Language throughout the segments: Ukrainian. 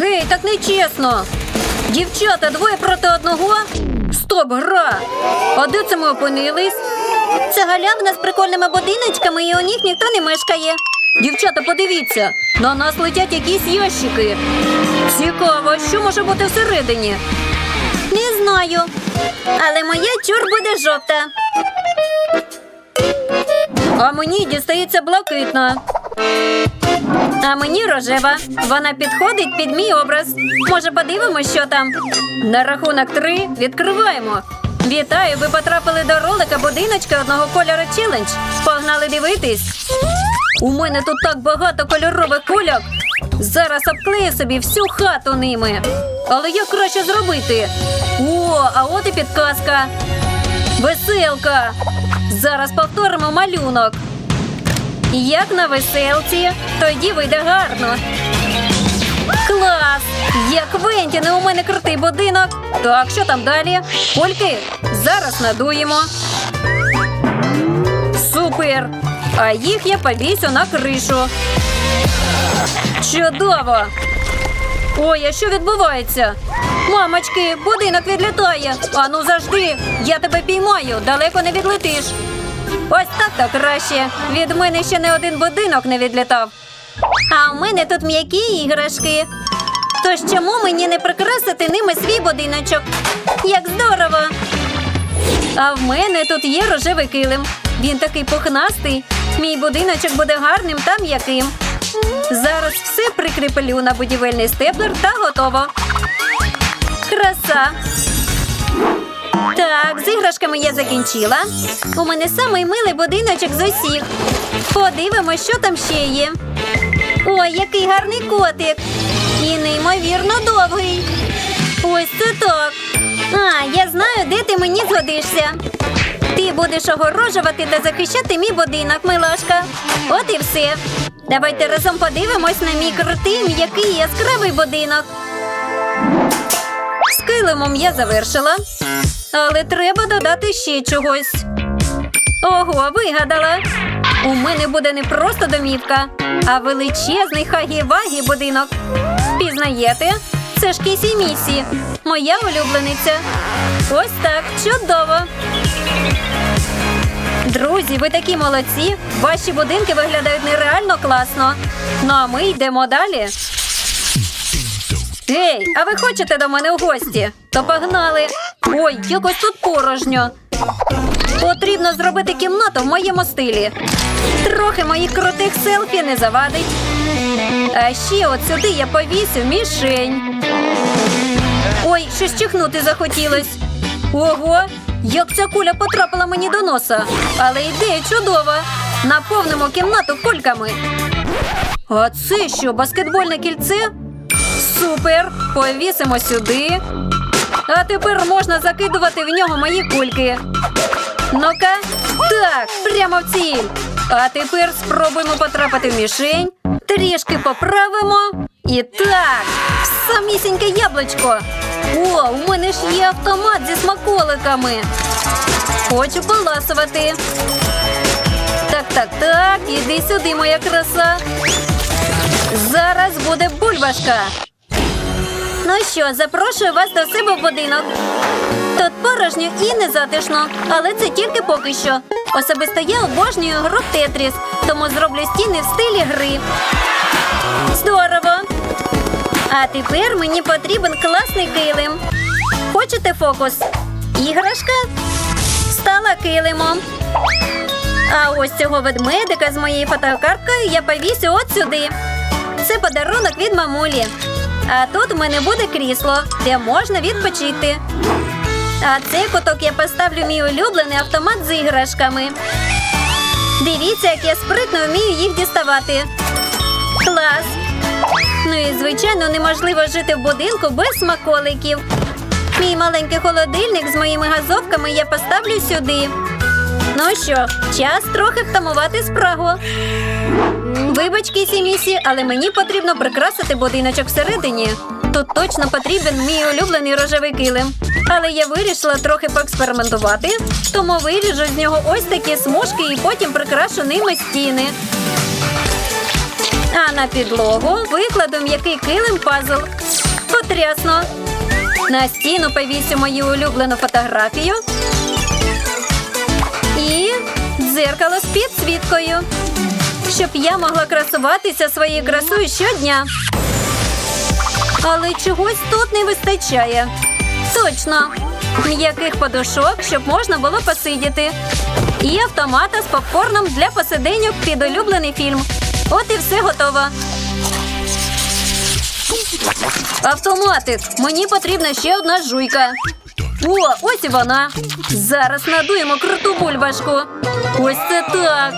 Гей, так не чесно. Дівчата, двоє проти одного. Стоп, гра. А де це ми опинились? Це галявина з прикольними будиночками, і у них ніхто не мешкає. Дівчата, подивіться, на нас летять якісь ящики. Цікаво, що може бути всередині? Не знаю. Але моя чур буде жовта. А мені дістається блакитна. А мені рожева. Вона підходить під мій образ. Може, подивимось, що там. На рахунок три відкриваємо. Вітаю! Ви потрапили до ролика будиночка одного кольору челендж. Погнали дивитись. У мене тут так багато кольорових кульок. Зараз обклею собі всю хату ними. Але як краще зробити? О, а от і підказка. Веселка. Зараз повторимо малюнок. Як на веселці, тоді вийде гарно. Клас! Як Квентіне, у мене крутий будинок. Так, що там далі? Кульки? Зараз надуємо. Супер! А їх я повісю на кришу. Чудово! Ой, а що відбувається? Мамочки, будинок відлітає. Ану завжди. Я тебе піймаю, далеко не відлетиш. Ось так то краще. Від мене ще не один будинок не відлітав. А в мене тут м'які іграшки. Тож чому мені не прикрасити ними свій будиночок? Як здорово! А в мене тут є рожевий килим. Він такий пухнастий. Мій будиночок буде гарним та м'яким. Зараз все прикріплю на будівельний степлер та готово. Краса! Так, з іграшками я закінчила. У мене самий милий будиночок з усіх. Подивимось, що там ще є. Ой, який гарний котик. І неймовірно довгий. Ось це так. А, я знаю, де ти мені згодишся. Ти будеш огорожувати та захищати мій будинок, милашка. От і все. Давайте разом подивимось на мій крутий, м'який яскравий будинок. З килимом я завершила. Але треба додати ще чогось. Ого, вигадала. У мене буде не просто домівка, а величезний хагі-вагі будинок. Пізнаєте? Це ж Кісі Місі, моя улюблениця. Ось так, чудово. Друзі, ви такі молодці. Ваші будинки виглядають нереально класно. Ну а ми йдемо далі. Ей, а ви хочете до мене в гості? То погнали. Ой, якось тут порожньо. Потрібно зробити кімнату в моєму стилі. Трохи моїх крутих селфі не завадить. А ще от сюди я повісив мішень. Ой, щось чихнути захотілось. Ого, як ця куля потрапила мені до носа. Але ідея чудова. Наповнимо кімнату кульками. А це що, баскетбольне кільце? Супер! Повісимо сюди. А тепер можна закидувати в нього мої кульки. Ну-ка, так, прямо в ціль. А тепер спробуємо потрапити в мішень. Трішки поправимо. І так, самісіньке яблучко. О, у мене ж є автомат зі смаколиками. Хочу поласувати. Так, так, так, іди сюди, моя краса. Зараз буде бульбашка. Ну що, запрошую вас до себе в будинок. Тут порожньо і незатишно, але це тільки поки що. Особисто я обожнюю гру Тетріс, тому зроблю стіни в стилі гри. Здорово! А тепер мені потрібен класний килим. Хочете фокус? Іграшка стала килимом. А ось цього ведмедика з моєю фотокарткою я повісю от сюди. Це подарунок від мамулі. А тут у мене буде крісло, де можна відпочити. А цей куток я поставлю мій улюблений автомат з іграшками. Дивіться, як я спритно вмію їх діставати. Клас! Ну і звичайно неможливо жити в будинку без смаколиків. Мій маленький холодильник з моїми газовками я поставлю сюди. Ну що, час трохи втамувати спрагу. Вибач, Кісі Місі, але мені потрібно прикрасити будиночок всередині. Тут точно потрібен мій улюблений рожевий килим. Але я вирішила трохи поекспериментувати, тому виріжу з нього ось такі смужки і потім прикрашу ними стіни. А на підлогу викладу м'який килим пазл. Потрясно. На стіну повісю мою улюблену фотографію. І дзеркало з підсвіткою. Щоб я могла красуватися своєю красою щодня. Але чогось тут не вистачає. Точно. М'яких подушок, щоб можна було посидіти. І автомата з попкорном для посиденьок під улюблений фільм. От і все готово. Автоматик, мені потрібна ще одна жуйка. О, ось вона. Зараз надуємо круту бульбашку. Ось це так.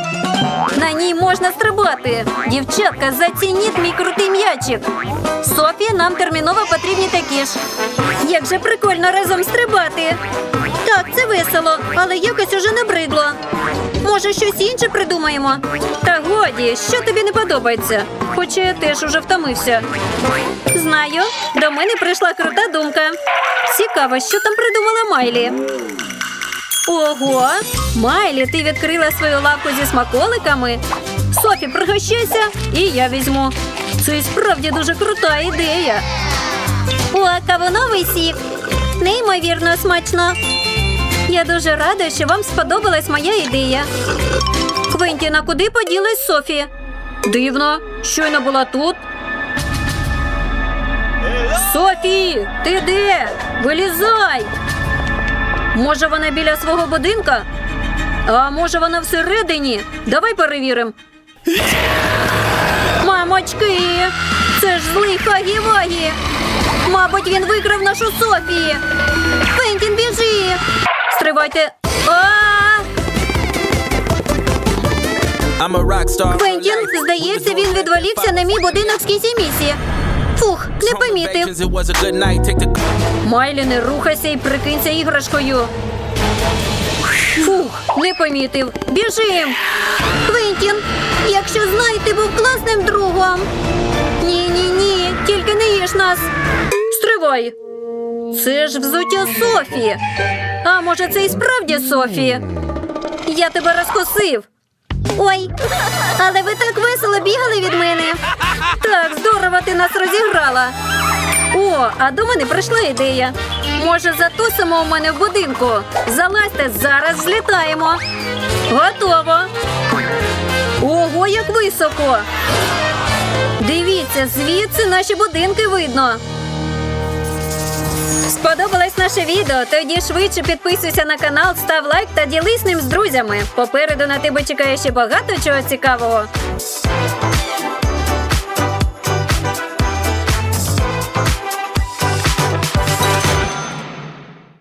На ній можна стрибати. Дівчатка, зацініть мій крутий м'ячик. Софі, нам терміново потрібні такі ж. Як же прикольно разом стрибати. Так, це весело, але якось уже набридло. Може, щось інше придумаємо? Та годі, що тобі не подобається? Хоча я теж уже втомився. Знаю, до мене прийшла крута думка. Цікаво, що там придумала Майлі. Ого, Майлі, ти відкрила свою лавку зі смаколиками. Софі, пригощайся, і я візьму. Це справді дуже крута ідея. О, кавуновий сік. Неймовірно смачно. Я дуже рада, що вам сподобалась моя ідея. Квентіна, куди поділась Софі? Дивно, щойно була тут. Софі, ти де? Вилізай! Може, вона біля свого будинка? А може, вона всередині? Давай перевіримо. Мамочки, це ж злий Хагі-Вагі. Мабуть, він викрав нашу Софі. А! I'm a rock star. Фентін, здається, він відволікся на мій будинок з кісі-місі. Фух, не помітив. Майлі, не рухайся і прикинься іграшкою. Фух, не помітив. Біжим. Квентін, якщо знай, ти був класним другом. Ні, ні, ні, тільки не їж нас. Стривай. Це ж взуття Софі. А може, це і справді Софі? Я тебе розкосив. Ой, але ви так весело бігали від мене. Так, здорово ти нас розіграла. О, а до мене прийшла ідея. Може, затусимо у мене в будинку. Залазьте, зараз злітаємо. Готово. Ого, як високо. Дивіться, звідси наші будинки видно. Сподобалось наше відео? Тоді швидше підписуйся на канал, став лайк та ділись ним з друзями. Попереду на тебе чекає ще багато чого цікавого.